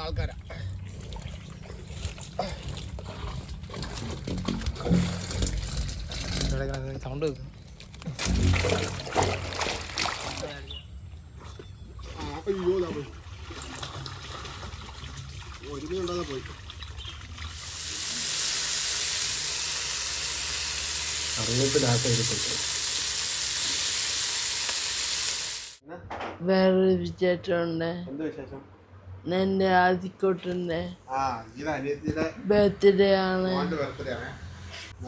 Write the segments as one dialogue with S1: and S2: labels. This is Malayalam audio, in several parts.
S1: ആൾക്കാരാ.
S2: സൗണ്ട് കേൾക്കും
S1: ആ അയ്യോ പോയി.
S3: വേറൊരു വിശേഷമുണ്ട്
S1: എന്ത് വിശേഷം?
S3: എന്റെ ആദിക്കോട്ടിന്റെ
S1: ആ ഇത് അനിയത്തിയുടെ
S3: ബർത്ത്ഡേ ആണ്.
S1: മോന്റെ ബർത്ത്ഡേ ആണ്.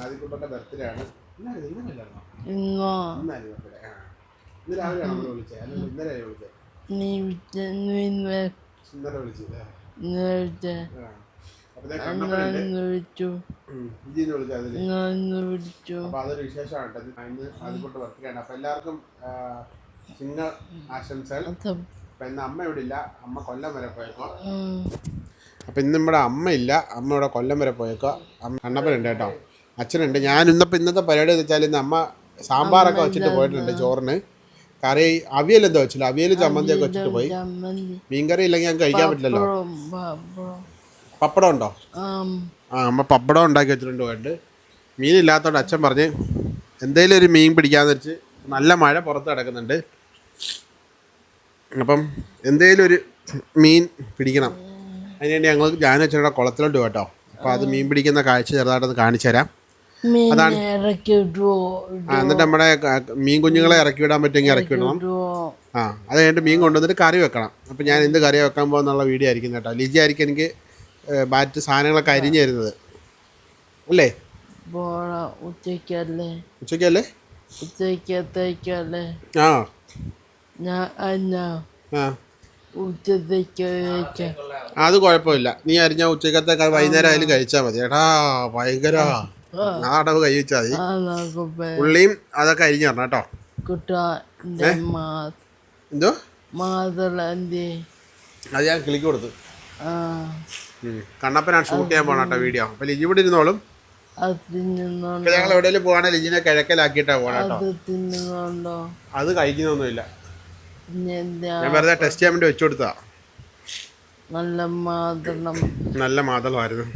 S1: ആദിക്കുട്ടന്റെ ബർത്ത്ഡേ ആണ്. ഇന്നലെ ഇന്നലെയല്ലായിരുന്നോ?
S3: ഇങ്ങോ
S1: ഇന്നായിരുന്നു ബർത്ത്ഡേ ആ. ഇന്ന് രാവിലെയാണ് നമ്മൾ വിളിച്ചത്? അല്ല ഇന്നലെ വിളിച്ചത്?
S3: നീ വിളിച്ച നീ ഇന്ന്
S1: ഇന്നലെ വിളിച്ചത്
S3: ഇന്ന് വിളിച്ച. ഇന്ന് ഞാൻ ഇന്ന് വിളിച്ചു?
S1: അപ്പൊ അതൊരു വിശേഷമാണ് കേട്ടോ. ഇന്ന് ആദ്യക്കൊണ്ട് ബർത്ത്ഡേ ആണ്. അപ്പൊ എല്ലാവർക്കും ചിന്ന ആശംസകൾ. അപ്പൊ ഇന്ന് അമ്മ ഇവിടെ ഇല്ല. അമ്മ കൊല്ലം വരെ പോയേക്കോ. അപ്പൊ ഇന്ന് ഇവിടെ അമ്മ ഇല്ല. അമ്മ ഇവിടെ കൊല്ലം വരെ പോയേക്കോ അമ്മ അണ്ണപ്പനുണ്ട് കേട്ടോ. അച്ഛനുണ്ട്. ഞാൻ ഇന്നിപ്പോ ഇന്നത്തെ പരിപാടി എന്ന് വെച്ചാൽ ഇന്ന് അമ്മ സാമ്പാറൊക്കെ വെച്ചിട്ട് പോയിട്ടുണ്ട് ചോറിന്. കറി അവിയൽ എന്താ വെച്ചില്ല. അവിയൽ ചമ്മന്തിയൊക്കെ വെച്ചിട്ട് പോയി. മീൻകറി ഇല്ലെങ്കിൽ ഞങ്ങൾക്ക് കഴിക്കാൻ പറ്റില്ലല്ലോ.
S3: പപ്പടം,
S1: ഉണ്ടോ?
S3: ആ.
S1: അമ്മ പപ്പടം ഉണ്ടാക്കി വെച്ചിട്ടുണ്ട് പോയിട്ട്. മീനില്ലാത്തതുകൊണ്ട് അച്ഛൻ പറഞ്ഞ് എന്തേലും ഒരു മീൻ പിടിക്കാന്ന് വെച്ച് നല്ല മഴ പുറത്ത് കിടക്കുന്നുണ്ട്. അപ്പം എന്തേലും ഒരു മീൻ പിടിക്കണം. അതിനുവേണ്ടി ഞങ്ങൾ ഞാൻ വെച്ചിട്ട് കുളത്തിലോട്ട് കേട്ടോ അപ്പോൾ അത് മീൻ പിടിക്കുന്ന കാഴ്ച ചെറുതായിട്ടൊന്ന് കാണിച്ചു തരാം. അതാണ്. ആ, എന്നിട്ട് നമ്മുടെ മീൻ കുഞ്ഞുങ്ങളെ ഇറക്കി വിടാൻ പറ്റുമെങ്കിൽ ഇറക്കി വിടണം. ആ അത് കഴിഞ്ഞിട്ട് മീൻ കൊണ്ടുവന്നിട്ട് കറി വെക്കണം. അപ്പം ഞാൻ എന്ത് കറി വെക്കാൻ പോകുന്നുള്ള വീഡിയോ ആയിരിക്കും കേട്ടോ. ലിജി ആയിരിക്കും എനിക്ക് ബാറ്റ് സാധനങ്ങളൊക്കെ അരിഞ്ഞു തരുന്നത്. അല്ലേ?
S3: ഉച്ചയ്ക്കല്ലേ?
S1: ഉച്ചയ്ക്കല്ലേ?
S3: ഉച്ചയ്ക്കത്തേക്കല്ലേ
S1: ആ.
S3: ഉച്ചത്തേക്ക്
S1: അത് കുഴപ്പമില്ല. നീ അരിഞ്ഞ ഉച്ചക്കത്തെ വൈകുന്നേരം ആയാലും കഴിച്ചാൽ മതി. എടാ ഭയങ്കര നാടവ് കൈ വെച്ചാൽ മതി. ഉള്ളിയും അതൊക്കെ അരിഞ്ഞു തരണം കേട്ടോ. എന്തോ? അത് ഞാൻ കിളിക്ക് കൊടുത്തു. കണ്ണപ്പനാണ് ഷൂട്ട് ചെയ്യാൻ പോണ കേട്ടോ വീഡിയോ. അപ്പൊ ലിജി ഇവിടെ ഇരുന്നോളും. ഞങ്ങൾ എവിടെയെങ്കിലും പോവാണെങ്കിൽ ലിജിനെ കിഴക്കലാക്കിട്ടാ പോണോ കേട്ടോ.
S3: അത്
S1: കഴിക്കുന്നൊന്നുമില്ല. ഞാൻ വെറുതെ ടെസ്റ്റ് ചെയ്യാൻ വേണ്ടി വെച്ചു കൊടുത്താ
S3: നല്ല മാതളം.
S1: നല്ല മാതളമായിരുന്നു.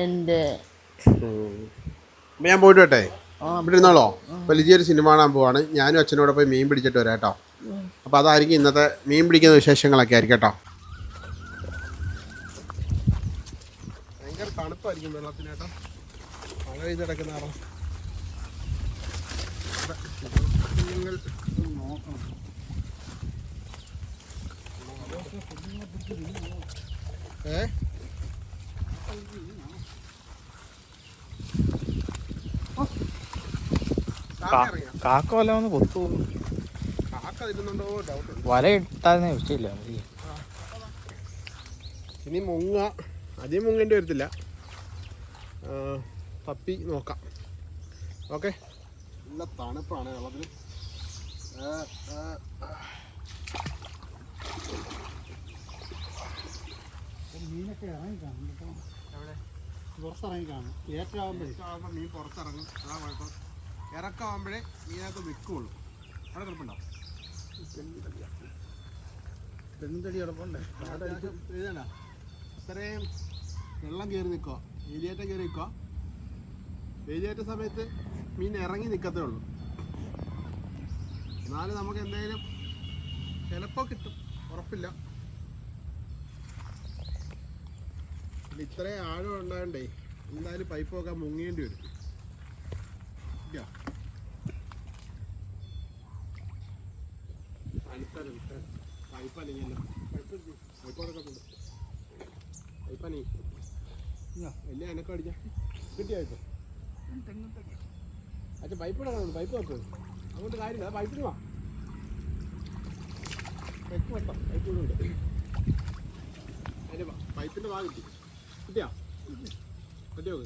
S1: എന്റെ ഞാൻ പോയിട്ട് വട്ടെ ഇവിടെ ഇരുന്നോളോ. വലിയൊരു സിനിമ കാണാൻ പോവാണ്. ഞാനും അച്ഛനോട് പോയി മീൻ പിടിച്ചിട്ട് വരാം കേട്ടോ. അപ്പോൾ അതായിരിക്കും ഇന്നത്തെ മീൻ പിടിക്കുന്ന വിശേഷങ്ങളൊക്കെ ആയിരിക്കും കേട്ടോ. ഭയങ്കര തണുപ്പായിരിക്കും വെള്ളത്തിന് കേട്ടോ. മഴ പെയ്ത് കിടക്കുന്ന ഏ? കാക്ക
S2: വല്ല
S1: വന്ന് പൊത്തു.
S2: വല ഇട്ടാന്ന് വിഷയമില്ല
S1: ഇനി മുങ്ങ. അധികം മുങ്ങേണ്ടി വരത്തില്ല. പപ്പി തപ്പി നോക്കാം. ഓക്കെ. നല്ല തണുപ്പാണ് വെള്ളത്തിൽ
S4: മീനൊക്കെ ഇറങ്ങി കാണും കേട്ടോ പുറത്തിറങ്ങി കാണും ഏറ്റവും
S1: ആകുമ്പോൾ മീൻ പുറത്തിറങ്ങും. അതാ കുഴപ്പം. ഇറക്കമാകുമ്പോഴേ മീനകത്ത് വിൽക്കുള്ളൂ. അവിടെ കിടപ്പുണ്ടോ?
S4: പെണ്ണുതടി കിടപ്പുണ്ട്
S1: ഇതല്ല. ഇത്രയും വെള്ളം കയറി നിൽക്കുക. വേലിയേറ്റം കയറി നിൽക്കുക. വേലിയേറ്റ സമയത്ത് മീൻ ഇറങ്ങി നിൽക്കത്തേ ഉള്ളൂ. എന്നാലും നമുക്ക് എന്തെങ്കിലും ചിലപ്പോൾ കിട്ടും. ഉറപ്പില്ല. ഇത്രയും ആഴം ഉണ്ടാകണ്ടേ എന്തായാലും പൈപ്പൊക്കെ മുങ്ങേണ്ടി വരും. പൈപ്പ് പൈപ്പ് വലിയ അനക്കം കിട്ടിയോ അച്ഛൻ പൈപ്പ് ഇടണം പൈപ്പ് വെക്കും. അതുകൊണ്ട് കാര്യമില്ല. പൈപ്പിന് വാ പൈപ്പ് വെട്ടോ പൈപ്പ് ഇവിടെ ഉണ്ട് അതിന്റെ വാ- പൈപ്പിന്റെ വാ കിട്ടി കിട്ടിയോ. കിട്ടിയോ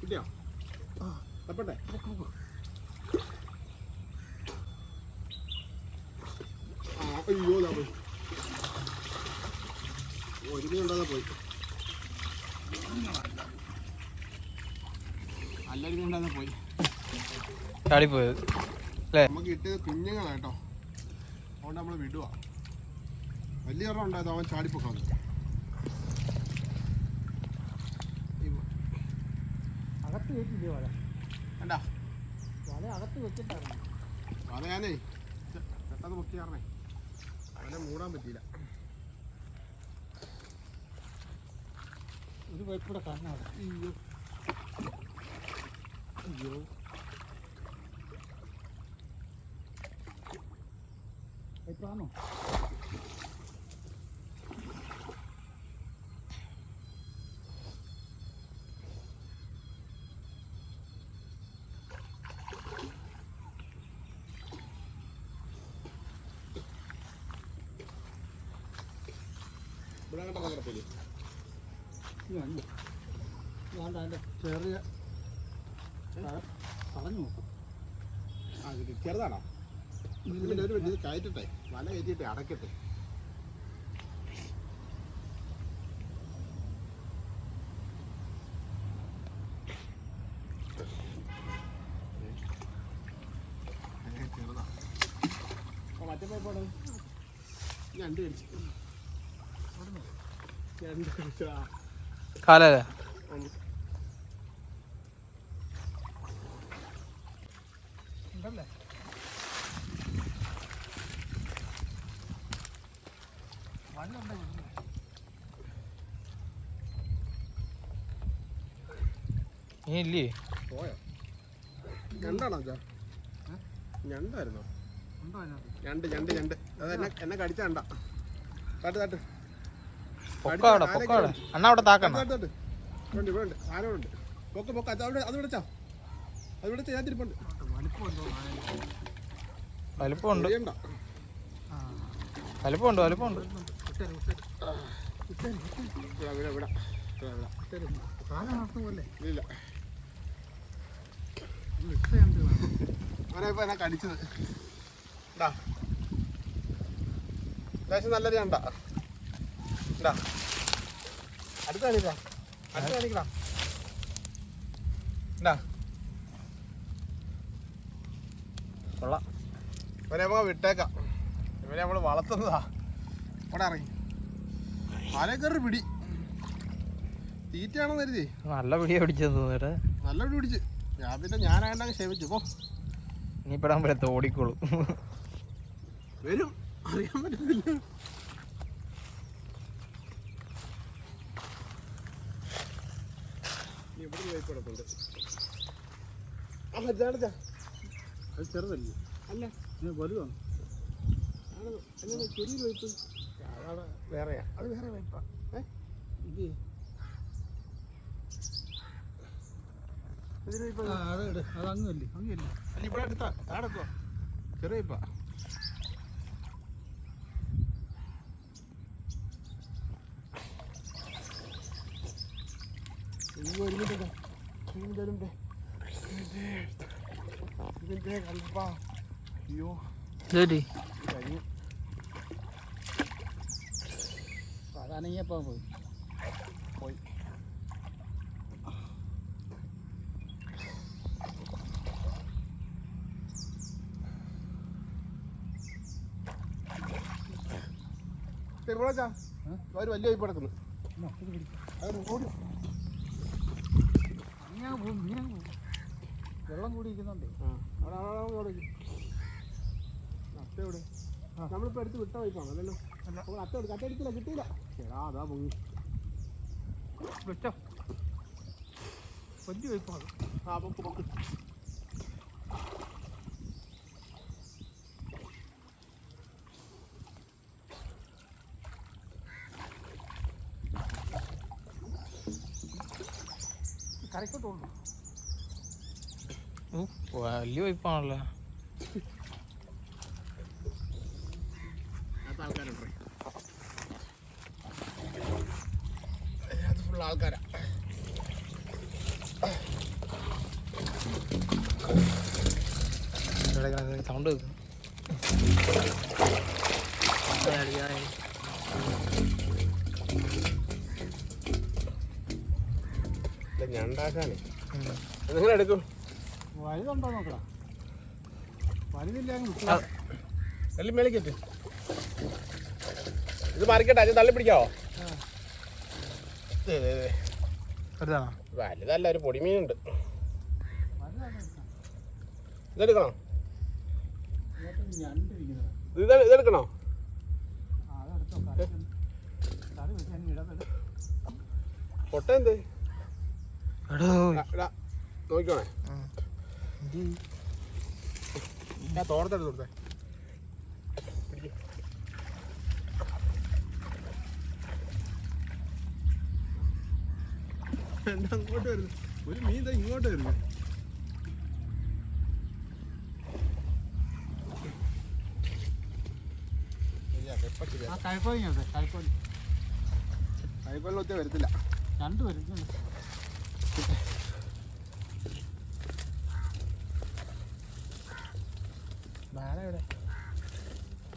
S1: കിട്ടിയോ. തപ്പട്ടെ. ആ അയ്യോ ദാ പോയി. ഒരുമി ഉണ്ടാകാൻ പോയി. ഉണ്ടാകാൻ പോയി.
S2: ചാടിപ്പോയത്.
S1: നമുക്ക് കിട്ടിയത് കുഞ്ഞുങ്ങളാട്ടോ അതുകൊണ്ട് നമ്മൾ വിടുക വലിയ ഒരെണ്ണം ഉണ്ടായത് അവൻ ചാടിപ്പൊക്കാൻ
S4: അകത്ത് വെച്ചില്ലേ വല
S1: വേണ്ട
S4: വല അകത്ത് വെച്ചിട്ടായിരുന്നു
S1: വല ഞാനേ പെട്ടെന്ന് പൊക്കിയാറേ വല മൂടാൻ പറ്റിയില്ല.
S4: ഒരു പൈപ്പൂടെ കാണാതെ
S1: അയ്യോ. അയ്യോ.
S4: പൈപ്പാണോ
S1: ഇവിടെ കണ്ട കിടപ്പില്ലേ
S4: ഇതാണ്ട് അതിന്റെ ചെറിയ തടഞ്ഞു നോക്കും
S1: ആ ചെറുതാണോ ഇതിൽ ഒരു മിനിറ്റ് ഇത് കയറ്റട്ടെ വല കയറ്റിട്ടെ അടയ്ക്കട്ടെ മറ്റേ പൈപ്പാണ് രണ്ട് കഴിച്ചു രണ്ട് കടിച്ചു ആ
S2: കാലല്ലേ? നീ ഇല്ലേ?
S1: പോയോ? ഞണ്ടാണോ അച്ഛാ? ഞണ്ടായിരുന്നോ? ഞണ്ട് ഞണ്ട് ഞണ്ട്. അത് എന്നെ എന്നെ കടിച്ച കണ്ട തട്ട് തട്ട്
S2: അണ്ണ അവിടെ താക്കണ്ട
S1: പൊക്ക പൊക്ക. അവിടെ അത് വിളിച്ചാ അത് വിളിച്ച ഞാൻ തിരിപ്പുണ്ട്.
S2: വലിപ്പമുണ്ട്.
S4: ആ
S2: വലിപ്പമുണ്ട് വലിപ്പമുണ്ട്.
S4: ഇട്ടേര് ഇട്ടേര്
S1: ഇവിടെ ഇവിടെ ഇവിടെ. ഇവിടെ ഇവിടെ
S4: ഇട്ടേര് കാലം നടത്തും പോലെ
S1: ഇല്ല. ഇപ്പൊ എന്നെ കടിച്ചത്. ഇണ്ടാ അത്യാവശ്യം നല്ലൊരു കണ്ട ഇണ്ടാ അടുത്ത് കാണിക്കാ അടുത്ത് കാണിക്കടാ
S2: കൊള്ളാം.
S1: ഇവനെ നമ്മ വിട്ടേക്കാം. ഇവനെ നമ്മൾ വളർത്തുന്നതാ. ഇവിടെ ഇറങ്ങി. ആരെ കയറി പിടി. തീറ്റയാണെന്ന് കരുതി.
S2: നല്ല പിടിയാ പിടിച്ചത്
S1: നല്ല പിടി പിടിച്ച്. ഞാൻ പിന്നെ ഞാനായിട്ടങ്ങ് ക്ഷമിച്ചു. പോ.
S2: ഇനി പെടാൻ പറ്റത്ത ഓടിക്കോളും.
S1: വരും. അറിയാൻ പറ്റുന്നില്ല നീ ഇവിടെ പോയി കിടപ്പുണ്ട്
S4: അത് ചെറുതല്ലേ?
S1: അല്ല?
S4: ഞാൻ വലുതാണ്?
S1: അല്ല ചെറിയൊരു വൈപ്പ് അതാണ് വേറെയാ. അത് വേറെ വൈപ്പാ ഏ?
S4: ഇത്.
S1: ഇതിന് വൈപ്പാ
S4: അത് ഇട് അത് അങ്ങല്ലേ അങ്ങല്ലേ
S1: അല്ല? ഇവിടെ അടുത്താ താടക്കോ ചെറിയ വൈപ്പാ അയ്യോ, ഒരു minute ഇതാ. ഒരു minute, ഒരു minute. ഇതിന്റെ കണ്ടപ്പാ അയ്യോ
S2: ശരി
S4: അതാണെങ്കിൽ പോയി
S1: പോയി തിരുവോളച്ചാ ഒരു വലിയ വൈപ്പ് കിടക്കുന്നു
S4: വെള്ളം കൂടി ഇരിക്കുന്നുണ്ട്
S1: അവിടെ അവിടെ അവിടെ അവിടെ ഇരിക്ക്. അത്ത എവിടെ? നമ്മളിപ്പോ എടുത്ത് വിട്ട വൈപ്പാണ് അതല്ലോ. അപ്പോൾ അത്ത എടുത്ത് കിട്ടിയില്ല. എടാ അതാ പൊങ്ങി
S4: വെച്ചോ വലിയ വയ്പ്പാണ്
S1: ആ പൊക്ക് പൊക്ക്
S4: കരക്കോട്ടുണ്ട്
S2: വലിയ വൈപ്പാണല്ലോ
S1: അതിനകത്ത് ആൾക്കാരുണ്ട് അത് ഫുൾ ആൾക്കാരാ
S2: സൗണ്ട്
S1: നിങ്ങൾ എടുക്കും
S4: വലുതുണ്ടോ നോക്കടാ വലുതില്ലാന്ന്
S1: എല്ലാം മേളിക്കറ്റ് ഇത് മറിക്കട്ടെ അത് തള്ളി പിടിക്കാവോ വലുതല്ല ഒരു പൊടിമീനുണ്ട്. ഇതെടുക്കണോ?
S4: ഞണ്ടിരിക്കുന്നത്
S1: ഇത് ഇതെടുക്കണോ
S4: ഇടപെടും
S1: പൊട്ട എന്ത്?
S2: എടോ.
S1: നോക്കിക്കോണേ. ഞാൻ തോർത്തെടുത്ത് കൊടുത്തേ. എന്താ അങ്ങോട്ട് വരുന്നു. ഒരു മീൻ ഇതാ ഇങ്ങോട്ട് വരുന്നു. ഒത്തിരി വരത്തില്ല.
S4: രണ്ട് വരുന്നുണ്ട്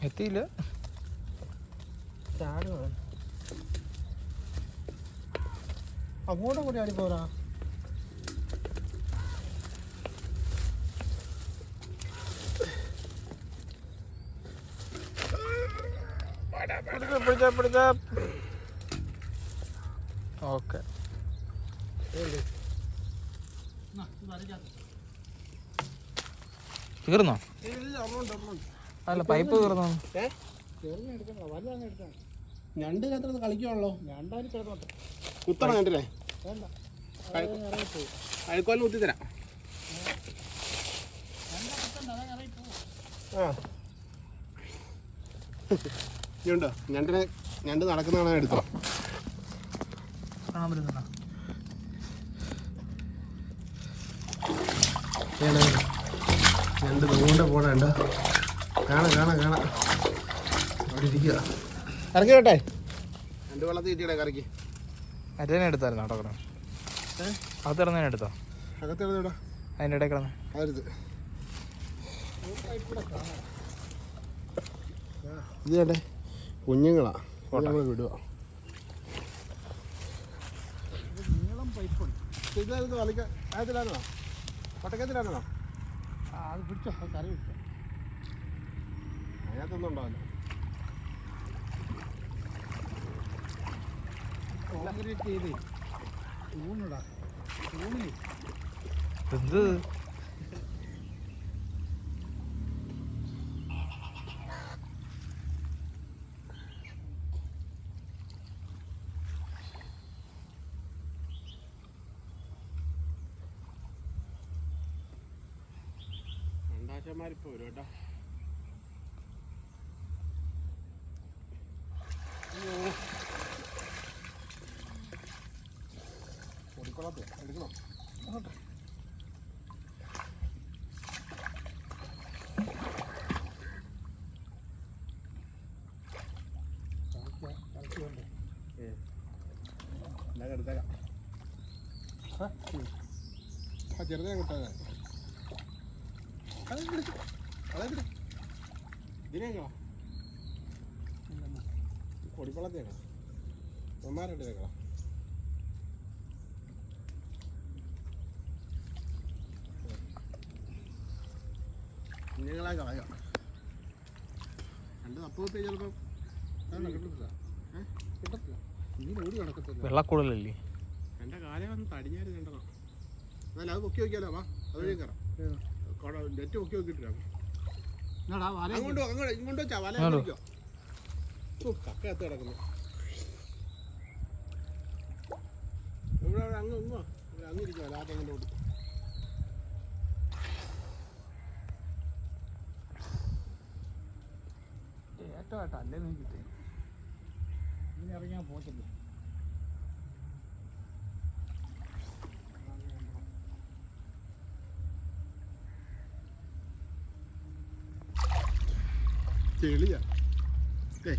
S2: എത്തിയില്ല.
S4: അങ്ങോട്ടും കൂടി ആടി പോരാ.
S2: ഓക്കെ. തീർന്നോ? അല്ല പൈപ്പ് തീർന്നോ?
S4: ചെറുങ്ങനെ എടുക്കണോ വലുതങ്ങ് എടുക്കണം
S1: ഞണ്ട് കത്തിനകത്ത് കളിക്കുവാണല്ലോ.
S4: രണ്ടായിരം കിടന്നോട്ടെ.
S1: കുത്തണം കണ്ടില്ലേ കഴുക്കോലിന് കുത്തി തരാം ആ. ഇതുണ്ടോ ഞണ്ടിനെ ഞണ്ട് നടക്കുന്നതാണ് എടുത്തോ
S2: കാണാൻ പറ്റുന്നുണ്ടോ
S1: ഞണ്ട് നോണ്ട പോണണ്ട കാണാം കാണാം കാണാം. അവിടെ ഇരിക്കുക. കറക്കി കേട്ടെ രണ്ട് വെള്ളത്തിൽ കിട്ടിയടേ കറക്കി.
S2: മറ്റേനെ എടുത്തായിരുന്നു കേട്ടോ കിടന്ന്. അത് ഇറന്നതിനെ എടുത്തോ? അതിന്റെ ഇടയിൽ കിടന്ന്.
S1: ഇത് കുഞ്ഞുങ്ങളാ. നമ്മൾ വിടുക ഇതായിരുന്നു വലിക്ക
S4: അത് പിടിച്ചോ കറി പിടിച്ചോ
S1: അതിനകത്തൊന്നും ഉണ്ടാവില്ല.
S2: എന്ത്
S1: രണ്ടാശന്മാരിപ്പോ വരും കേട്ടോ പൊടിക്കുളത്ത് എടുക്കണോ? ആ. ചെറുതേ കിട്ടാതെ അതെ പിടിച്ചു അതെ പിടി ഇതിനേക്കോ പൊടിപ്പള്ളത്തേക്കോ ഒന്നാരണ്ട് തേക്കണം കളയാ രണ്ട് തപ്പ് കുത്തി ചിലപ്പം അതാണ് കിട്ടത്തില്ല. ഏ? കിട്ടത്തില്ല.
S4: നീ ഓടി നടക്കത്തില്ല
S2: വെള്ളക്കൂടലല്ലേ?
S1: എന്റെ കാലം വന്ന് തടിഞ്ഞാൽ കണ്ടതാ എന്നാലും അത് പൊക്കി നോക്കിയാലോ വാ. അത് വഴി കയറാം നെറ്റ് പൊക്കി നോക്കിയിട്ടില്ല
S4: എന്നാടാ വല
S1: അങ്ങോട്ട് അങ്ങോട്ട് ഇങ്ങോട്ട് വെച്ചാ വല
S2: അങ്ങോട്ട്.
S1: ഇരിക്കോ ഓ കക്കകത്ത് കിടക്കുന്നു. ഇവിടെ അവിടെ അങ്ങ് ഇങ്ങോ ഇവിടെ അങ്ങ് ഇരിക്കുക ലാത്ത അങ്ങോട്ട് ഓടി
S4: ഏറ്റമായിട്ട് അല്ലേ നീ കിട്ടി ഇങ്ങനെ ഇറങ്ങിയാൽ പോകത്തില്ല.
S1: ചെളിയാ ഏ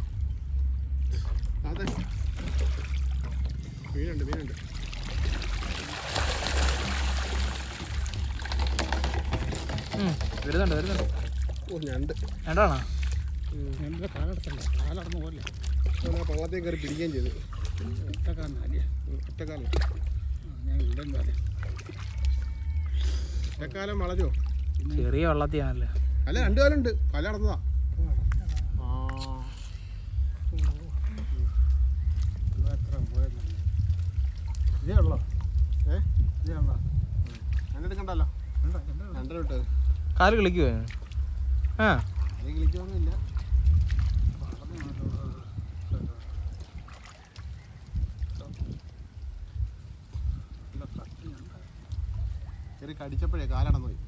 S1: അതെ. മീനുണ്ട് മീനുണ്ട്.
S2: ഉം, വരുന്നുണ്ട് വരുന്നുണ്ട്.
S1: ഓ ഞണ്ട്.
S2: രണ്ടാണോ
S4: എന്റെ കാലെടുത്തല്ല കാലടന്ന് പോലെ
S1: അവൻ ആ പള്ളത്തേക്ക് കയറി പിടിക്കുകയും ചെയ്തു. ഒറ്റക്കാലം.
S4: ഞാൻ ഇവിടെ വരെ
S1: ഒറ്റക്കാലം വളച്ചോ
S2: ചെറിയ വള്ളത്തിയാണല്ലേ?
S1: അല്ല രണ്ടു കാലുണ്ട്
S4: പല ഇതേ ഉള്ളോ?
S1: ഏ?
S4: ഇതേ ഉള്ളോ?
S1: രണ്ടെടുക്കണ്ടല്ലോ
S4: വേണ്ട എന്താ
S1: രണ്ടര വിട്ടത്
S2: കാൽ കളിക്കുവോ? ആ.
S1: അത് കടിച്ചപ്പോഴേ കാലടന്നു പോയി.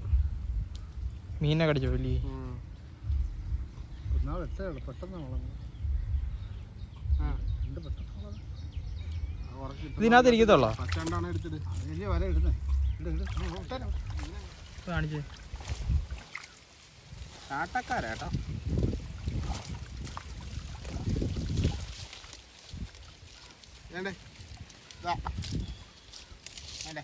S2: മീനെ കടിച്ചോ
S4: എട്ടേ ഉള്ളു പെട്ടെന്ന് വളർന്നു എന്ത് പെട്ടെന്ന് വളർന്നു
S2: ഇതിനകത്ത് ഇരിക്കത്തുള്ളോ. കാണിച്ചേ.
S1: ചാട്ടക്കാരാട്ടോ വേണ്ടേ? ഇതാ. വേണ്ടേ?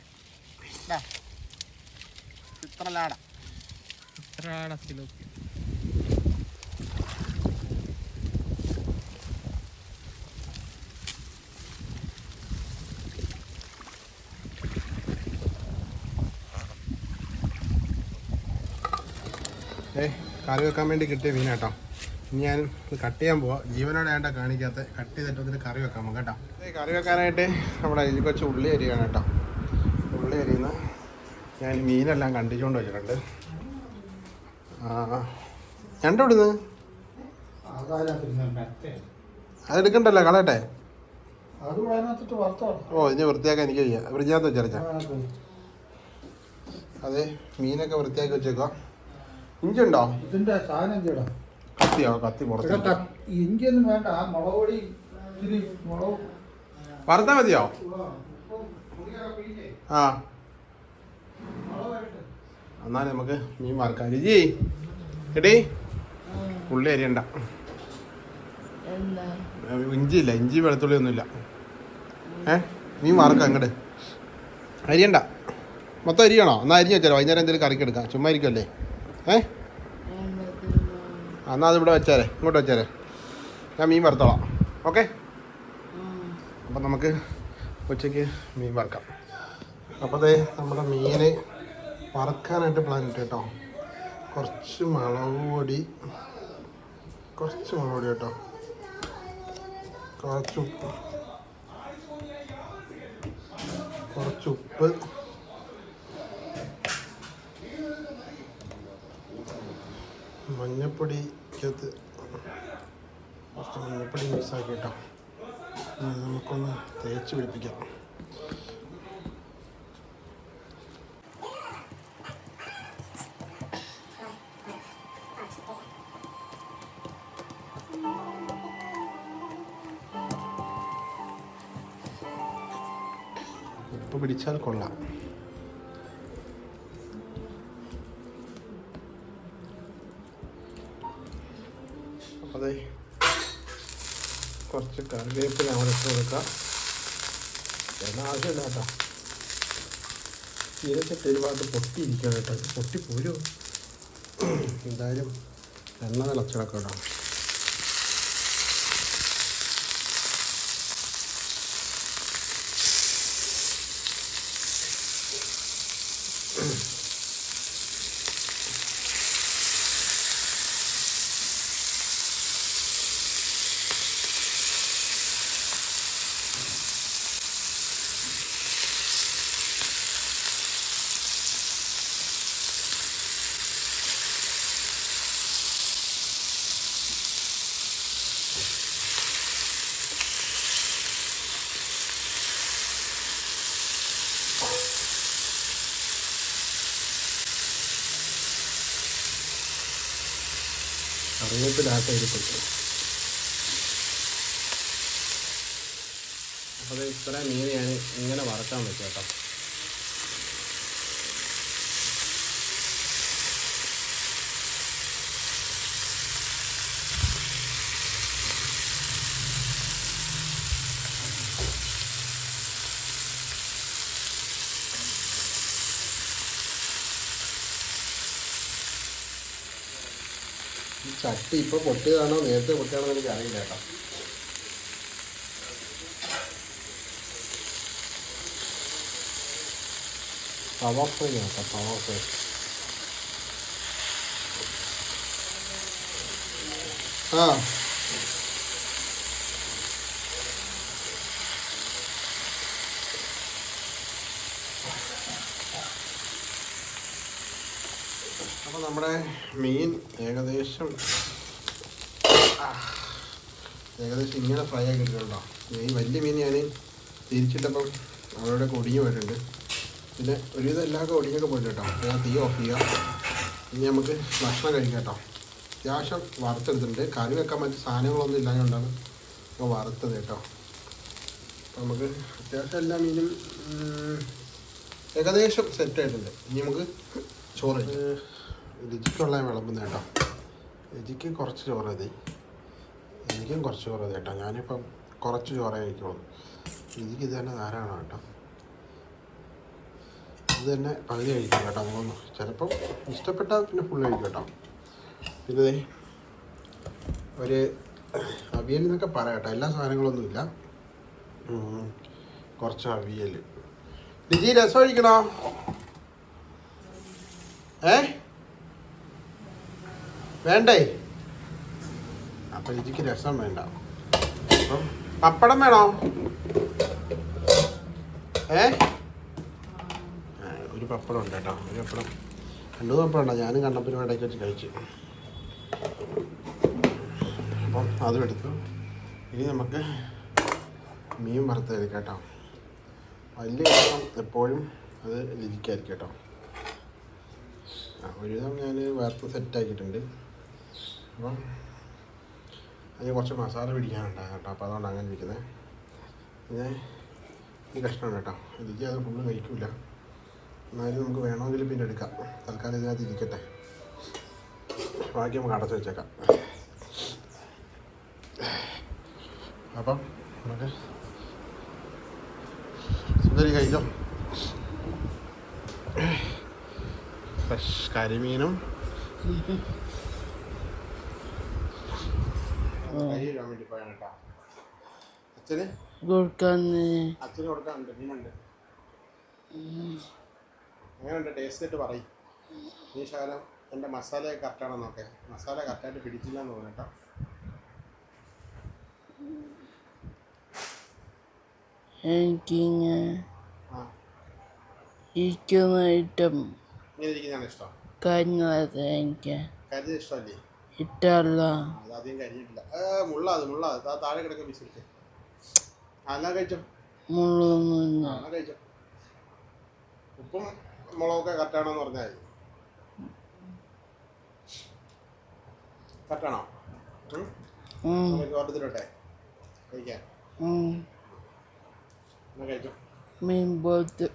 S1: ഏ കറി വെക്കാൻ വേണ്ടി കിട്ടിയ മീനാട്ടോ ഇനി ഞാൻ കട്ട് ചെയ്യാൻ പോവാം. ജീവനോടെ ആയിട്ടാ കാണിക്കാത്ത. കട്ട് ചെയ്തിട്ട് ഇതിന് കറി വെക്കാം നമുക്ക് കേട്ടോ. ഏ കറി വെക്കാനായിട്ട് നമ്മുടെ ഇതിൽ കുറച്ച് ഉള്ളി അരിയാണ് കേട്ടോ. ഉള്ളി അരിയുന്ന ഞാൻ മീനെല്ലാം കണ്ടിച്ചുകൊണ്ട് വെച്ചിട്ടുണ്ട്. ഞണ്ട് ഇവിടുന്ന് അതെടുക്കണ്ടല്ലോ കളയട്ടെ. ഓ ഇനി വൃത്തിയാക്കാൻ എനിക്ക് വയ്യ. വൃത്തിയാത്ത വെച്ചരച്ചാ അതെ മീനൊക്കെ വൃത്തിയാക്കി വെച്ചേക്കോ. ഇഞ്ചി ഉണ്ടോ?
S4: ഇതിന്റെ
S1: കത്തിയോ? കത്തി പുറത്ത്
S4: ഇഞ്ചിയൊന്നും വേണ്ട മുളക് പൊടി ഇത്തിരി മുളക്
S1: വറുത്താ മതിയോ? ആ. എന്നാലും നമുക്ക് മീൻ വറുക്കാം. രുചി? എടി? ഉള്ളി അരിയണ്ട.
S3: എന്താ?
S1: ഇഞ്ചി ഇല്ല ഇഞ്ചി വെളുത്തുള്ളി ഒന്നുമില്ല. ഏ? മീൻ വറുക്കാം അങ്ങോട്ട് അരിയണ്ട. മൊത്തം അരിയണോ? എന്നാൽ അരിഞ്ഞ് വെച്ചാലോ വൈകുന്നേരം എന്തെങ്കിലും കറിക്ക് എടുക്കാം. ചുമ്മാ ഇരിക്കുമല്ലേ ഏ? എന്നാൽ അതിവിടെ വെച്ചാലേ ഇങ്ങോട്ട് വെച്ചാലേ ഞാൻ മീൻ വറുത്തോളാം. ഓക്കെ? അപ്പം നമുക്ക് ഉച്ചയ്ക്ക് മീൻ വറുക്കാം. അപ്പോൾ നമ്മുടെ മീന് വറുക്കാനായിട്ട് പ്ലാൻ ഇട്ട് കേട്ടോ കുറച്ച് മുളക് പൊടി കുറച്ച് മുളക് പൊടി കേട്ടോ. കുറച്ച് ഉപ്പ് കുറച്ച് ഉപ്പ്. മഞ്ഞപ്പൊടിക്കകത്ത് കുറച്ച് മഞ്ഞപ്പൊടി മിക്സാക്കി കേട്ടോ നമുക്കൊന്ന് തേച്ച് പിടിപ്പിക്കാം. പിടിച്ചാൽ കൊള്ളാം. അതെ. കുറച്ച് കറിവേപ്പില അവിടെ ഇട്ട് കൊടുക്കാം. എന്നാൽ ആവശ്യമില്ല കേട്ടോ. ചീരച്ചട്ടി ഒരുപാട് ഭാഗത്ത് പൊട്ടിയിരിക്കണം കേട്ടോ. ഇത് പൊട്ടി പോരോ എന്തായാലും എണ്ണ തിളച്ചിടക്കാം കറിവേപ്പിലാട്ട ഇരിപ്പിട്ടു അപ്പോൾ ഇത്ര ഞാൻ ഇങ്ങനെ വറക്കാൻ പറ്റും കേട്ടോ. ചട്ടി ഇപ്പോൾ പൊട്ടിയതാണോ നേരത്തെ പൊട്ടിയാണോ എനിക്ക് അറിയില്ല കേട്ടോ. തവ ഫ്രൈ കേട്ടോ പവർ ഫ്രൈ ആ. അപ്പോൾ നമ്മുടെ മീൻ ഏകദേശം ഏകദേശം ഇങ്ങനെ ഫ്രൈ ആക്കി എടുക്കണ്ടോ ഈ വലിയ മീൻ ഞാൻ തിരിച്ചിട്ടപ്പം അവരോട് ഒടിഞ്ഞു പോയിട്ടുണ്ട്. പിന്നെ ഒരുവിധം എല്ലാവർക്കും ഒടിഞ്ഞൊക്കെ പോയിട്ട് കേട്ടോ. ഞാൻ തീ ഓഫ് ചെയ്യാം. ഇനി നമുക്ക് ഭക്ഷണം കഴിക്കാം കേട്ടോ. അത്യാവശ്യം വറുത്തെടുത്തിട്ടുണ്ട്. കറി വെക്കാൻ മറ്റു സാധനങ്ങളൊന്നും ഇല്ലാഞ്ഞുകൊണ്ടാണ് ഇപ്പോൾ വറുത്തത് കേട്ടോ. അപ്പോൾ നമുക്ക് അത്യാവശ്യം എല്ലാ മീനും ഏകദേശം സെറ്റ് ആയിട്ടുണ്ട്. ഇനി നമുക്ക് ചോറ്. രുചിക്കുള്ള വിളമ്പുന്ന കേട്ടോ. രുചിക്ക് കുറച്ച് ചോറ് മതി. എനിക്കും കുറച്ച് ചോറ് മതി കേട്ടോ. ഞാനിപ്പം കുറച്ച് ചോറേ കഴിക്കുള്ളൂ. എനിക്ക് ഇത് തന്നെ ധാരാളം കേട്ടോ. ഇത് തന്നെ പകുതി കഴിക്കാം കേട്ടോ നമ്മളൊന്ന്. ചിലപ്പം ഇഷ്ടപ്പെട്ടാൽ പിന്നെ ഫുൾ കഴിക്കും കേട്ടോ. പിന്നെ ഒരു അവിയൽ എന്നൊക്കെ പറയാം കേട്ടോ. എല്ലാ സാധനങ്ങളൊന്നും ഇല്ല. കുറച്ച് അവിയൽ. ലിജി രസം കഴിക്കണോ ഏ? വേണ്ടേ? അപ്പൊ രുചിക്ക് രസം വേണ്ട. അപ്പം പപ്പടം വേണോ? ഏ? ഒരു പപ്പടം ഉണ്ട് കേട്ടോ. ഒരു പപ്പടം. രണ്ടു പപ്പടം ഉണ്ടോ. ഞാനും കണ്ടപ്പിന് ഇടയ്ക്ക് വെച്ച് കഴിച്ചു. അപ്പം അതും എടുത്തു. ഇനി നമുക്ക് മീൻ വറുത്തെടുക്കാം കേട്ടോ. വലിയ കഷ്ണം എപ്പോഴും അത് രുചിക്കായിരിക്കും കേട്ടോ. ഒരുവിധം ഞാൻ വറുത്ത് സെറ്റാക്കിയിട്ടുണ്ട് അപ്പം അതിന് കുറച്ച് മസാല പിടിക്കാനുണ്ടാകും കേട്ടോ. അപ്പോൾ അതുകൊണ്ട് അങ്ങനെ ഇരിക്കുന്നത് പിന്നെ ഈ കഷ്ണമാണ് കേട്ടോ. എനിക്ക് അത് ഫുള്ള് കഴിക്കില്ല എന്നാലും നമുക്ക് വേണമെങ്കിൽ പിന്നെ എടുക്കാം. തൽക്കാലം ഇതിനകത്ത് ഇരിക്കട്ടെ. ബാക്കി നമുക്ക് അടച്ചു വെച്ചേക്കാം. അപ്പം നമുക്ക് സുന്ദരി കഴിച്ചോ? ഫ്രഷ് കരിമീനും വേണ്ടി പോയാണ് കേട്ടോ അച്ഛന്?
S3: കൊടുക്കാൻ
S1: അച്ഛന് കൊടുക്കാനുണ്ട് മീനുണ്ട്. എങ്ങനെയുണ്ട്? ടേസ്റ്റ് ആയിട്ട് പറയും. ഈ ശകലം എന്റെ മസാല കറക്റ്റാണോ നോക്കെ മസാല കറക്റ്റായിട്ട് പിടിച്ചില്ല എന്ന് തോന്നുന്നു കേട്ടോ.
S3: എനിക്കിങ്ങനെ
S1: ആ.
S3: ഇരിക്കുന്ന ഐറ്റം
S1: ഇങ്ങനെ ഇരിക്കുന്നതാണ് ഇഷ്ടം.
S3: കരിഞ്ഞത് എനിക്ക്.
S1: കരുതി ഇഷ്ടമല്ലേ? കഴിച്ചോ? ഉപ്പും മുളകൊക്കെ പറഞ്ഞാൽ കറക്റ്റാണോ കഴിക്കാൻ കഴിച്ചോ?
S3: മീൻ പോത്ത്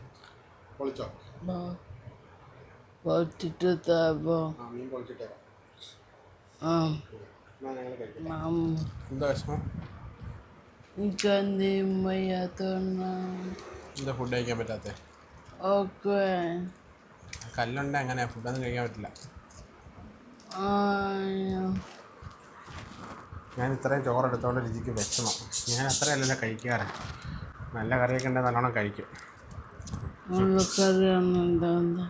S1: പൊളിച്ചോ?
S3: പോത്തിട്ട് താപോ
S1: മീൻ പൊളിച്ചിട്ടേക്കാം. ഫുഡ് കഴിക്കാൻ പറ്റാത്തേ? കല്ലുണ്ട് അങ്ങനെ ഫുഡൊന്നും കഴിക്കാൻ പറ്റില്ല. ഞാൻ ഇത്രയും ചോറ് എടുത്തോണ്ട് രുചിക്ക് വെച്ചണം ഞാൻ അത്രയല്ലല്ലോ കഴിക്കാറ്. നല്ല കറിയൊക്കെ ഉണ്ടെങ്കിൽ നല്ലോണം കഴിക്കും.
S3: കറിയൊന്നും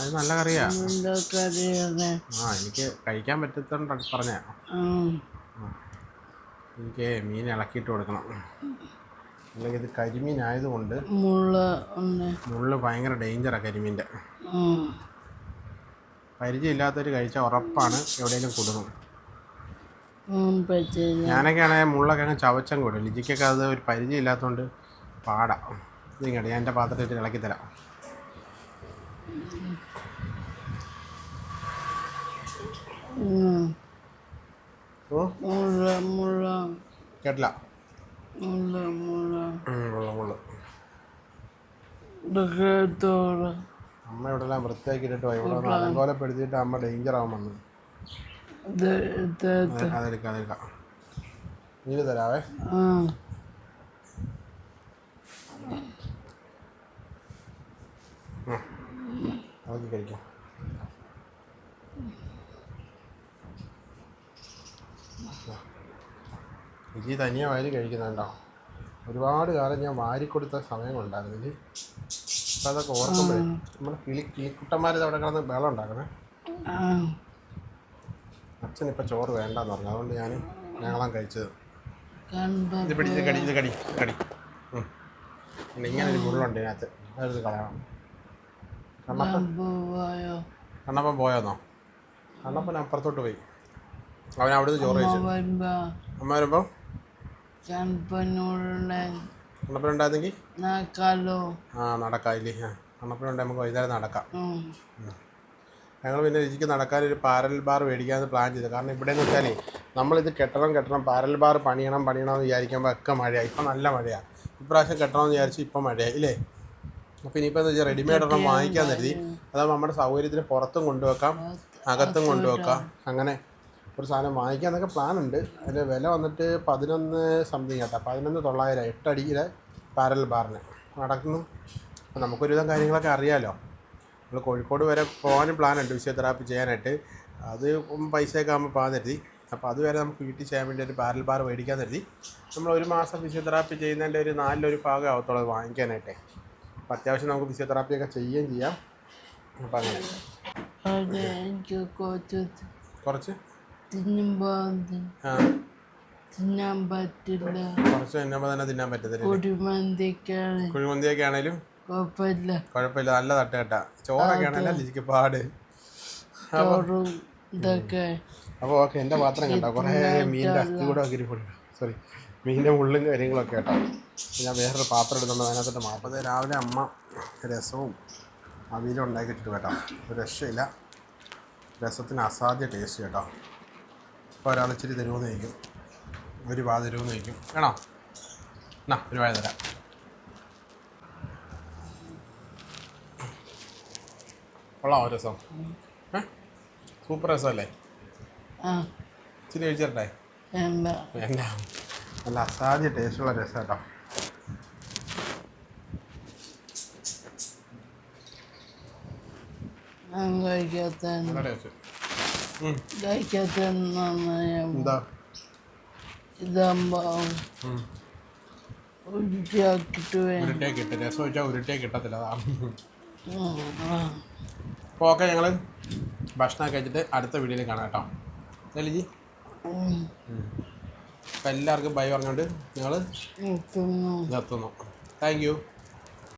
S1: അത് നല്ല കറിയാ. ആ എനിക്ക് കഴിക്കാൻ പറ്റത്തോണ്ട് പറഞ്ഞ എനിക്ക് മീൻ ഇളക്കിയിട്ട് കൊടുക്കണം. അല്ലെങ്കിൽ ഇത് കരിമീൻ ആയതുകൊണ്ട്
S3: മുള്ള
S1: ഭയങ്കര ഡേഞ്ചറാണ്
S3: കരിമീന്റെ.
S1: പരിചയമില്ലാത്തവർ കഴിച്ചാൽ ഉറപ്പാണ് എവിടെയെങ്കിലും
S3: പറ്റില്ല
S1: ഞാനൊക്കെ ആണെങ്കിൽ മുള്ളൊക്കെ അങ്ങ് ചവച്ചം കൂടും ലിജിക്കൊക്കെ അത് ഒരു പരിചയം ഇല്ലാത്തതുകൊണ്ട് പാടാം. ഇതിങ്ങട്ടെ ഞാൻ എന്റെ പാത്രത്തിൽ ഇളക്കി തരാം. കേട്ടില്ല. അമ്മ ഇവിടെ എല്ലാം വൃത്തിയാക്കിയിട്ട് ഇവിടെ അലങ്കോലപ്പെടുത്തിയിട്ട് അമ്മ ഡേഞ്ചർ ആവാൻ വന്നു. അതെടുക്കാം അതെടുക്കാം മീന് തരാവേ.
S3: ആ.
S1: അതൊക്കെ കഴിക്കാം. ഇജി തനിയെ വാരി കഴിക്കുന്നുണ്ടോ? ഒരുപാട് കാലം ഞാൻ വാരിക്കൊടുത്ത കൊണ്ടായിരുന്നു ഇജി അപ്പം അതൊക്കെ ഓർക്കുമ്പോഴേ നമ്മുടെ കിളി കിളിക്കുട്ടന്മാരിത് അവിടെ കിടന്ന് വെള്ളം ഉണ്ടാക്കണേ അച്ഛൻ ഇപ്പം ചോറ് വേണ്ടെന്ന് പറഞ്ഞു. അതുകൊണ്ട് ഞാൻ ഞങ്ങളാണ് കഴിച്ചത്.
S3: കണ്ട?
S1: ഇത് പിടിച്ച് കടി ഇത് കടി കടി. ഇങ്ങനെ ഒരു മുള്ളുണ്ട് ഇതിനകത്ത്. അതെടുത്ത് കളയണം കണ്ണപ്പൻ പോയോന്നോ? കണ്ണപ്പൻ അപ്പുറത്തോട്ട് പോയി. അവൻ അവിടുന്ന് ചോറ് കഴിച്ചു.
S3: വരുമ്പോ
S1: അമ്മ കണ്ണപ്പൻ ഉണ്ടായിരുന്നെങ്കിൽ ആ നടക്കാല്ലേ ആ ഉണ്ടെങ്കിൽ നമുക്ക് വൈകുന്നേരം നടക്കാം. ഞങ്ങൾ പിന്നെ രുചിക്ക് നടക്കാൻ ഒരു പാരൽ ബാർ മേടിക്കാമെന്ന് പ്ലാൻ ചെയ്തു. കാരണം ഇവിടെ എന്ന് വെച്ചാലേ നമ്മളിത് കെട്ടണം കെട്ടണം പാരൽ ബാർ പണിയണം പണിയണം എന്ന് വിചാരിക്കുമ്പോൾ ഒക്കെ മഴയാണ് ഇപ്പം നല്ല മഴയാണ് ഇപ്രാവശ്യം കെട്ടണമെന്ന് വിചാരിച്ചു ഇപ്പം മഴയായി ഇല്ലേ? അപ്പോൾ ഇനിയിപ്പോൾ എന്താ വെച്ചാൽ റെഡിമെയ്ഡ് ഒരെണ്ണം വാങ്ങിക്കാൻ കരുതി. അതാകുമ്പോൾ നമ്മുടെ സൗകര്യത്തിന് പുറത്തും കൊണ്ടുവെക്കാം അകത്തും കൊണ്ടുവെക്കാം. അങ്ങനെ ഒരു സാധനം വാങ്ങിക്കാൻ വാങ്ങിക്കാന്നൊക്കെ പ്ലാൻ ഉണ്ട് അതിന്റെ വില വന്നിട്ട് പതിനൊന്ന് സംതിങ് കേട്ടോ പതിനൊന്ന് തൊള്ളായിരം എട്ടടിയിലെ പാരൽ ബാറിന് നടക്കുന്നു. അപ്പോൾ നമുക്കൊരുവിധം കാര്യങ്ങളൊക്കെ അറിയാമല്ലോ നമ്മൾ കോഴിക്കോട് വരെ പോകാനും പ്ലാൻ ഉണ്ട് ഫിസിയോതെറാപ്പി ചെയ്യാനായിട്ട്. അത് പൈസയൊക്കെ ആകുമ്പോൾ പോകാൻ കരുതി. അപ്പോൾ അതുവരെ നമുക്ക് വീട്ടിൽ ചെയ്യാൻ വേണ്ടി ഒരു പാരൽ ബാർ മേടിക്കാൻ കരുതി. നമ്മൾ ഒരു മാസം ഫിസിയോതെറാപ്പി ചെയ്യുന്നതിന്റെ ഒരു നാലിലൊരു ഭാഗം ആവത്തോളം അത് വാങ്ങിക്കാനായിട്ടേ. അത്യാവശ്യം നമുക്ക് ഫിസിയോതെറാപ്പിയൊക്കെ ചെയ്യുകയും ചെയ്യാം. അപ്പം അങ്ങനെ.
S3: കുറച്ച്? തിന്നാൻ പറ്റില്ല.
S1: കുറച്ച് തിന്നുമ്പോൾ തന്നെ തിന്നാൻ പറ്റത്തില്ല
S3: കുടിമന്തിക്കാണ്
S1: കുഴിമന്തിയൊക്കെ ആണേലും
S3: കുഴപ്പമില്ല.
S1: കുഴപ്പമില്ല. നല്ല തട്ട് കേട്ടാ ചോറൊക്കെ ആണെങ്കിലും ലിജിക്ക് പാട്.
S3: ചോറും ഇതൊക്കെ
S1: അപ്പോൾ ഓക്കെ എന്റെ പാത്രം കണ്ടോ? കുറേ മീനിന്റെ അസ്ഥി കൂടെ ഒക്കെ ഇരിപ്പുണ്ട്. സോറി മീനിന്റെ മുള്ളും കാര്യങ്ങളൊക്കെ കേട്ടോ. ഞാൻ വേറൊരു പാത്രം എടുത്തുകൊണ്ട് അതിനകത്തോട്ട് മാപ്പത് രാവിലെ അമ്മ രസവും അവിയലും ഉണ്ടാക്കിയിട്ടുണ്ട് കേട്ടോ. ഒരു രക്ഷയില്ല. രസത്തിന് അസാധ്യ ടേസ്റ്റ് കേട്ടോ. അപ്പോൾ ഒരാൾ ഇച്ചിരി തരുമെന്ന് ചോദിക്കും. ഒരു പാ തരുമെന്ന് ചോദിക്കും. വേണോ? എന്നാ ഒരു വാഴ തരാം. കൊള്ളാമോ രസം. ഏ? സൂപ്പർ രസമല്ലേ? ഇച്ചിരി കഴിച്ചിട്ടേ?
S3: എന്താ?
S1: നല്ല അസാധ്യ ടേസ്റ്റുള്ള രസം കേട്ടോ
S3: കഴിക്കാത്ത ഇതാകുമ്പോ. ഉരുട്ടിയാക്കിട്ട്
S1: രസം വെച്ചാൽ കിട്ടത്തില്ല. അപ്പോൾ ഓക്കെ ഞങ്ങൾ ഭക്ഷണം കഴിച്ചിട്ട് അടുത്ത വീഡിയോയിൽ കാണാം കേട്ടോ.
S3: ഉം.
S1: അപ്പോൾ എല്ലാവർക്കും ബൈ പറഞ്ഞുകൊണ്ട് ഞങ്ങൾ
S3: നിർത്തുന്നു
S1: നിർത്തുന്നു. Thank you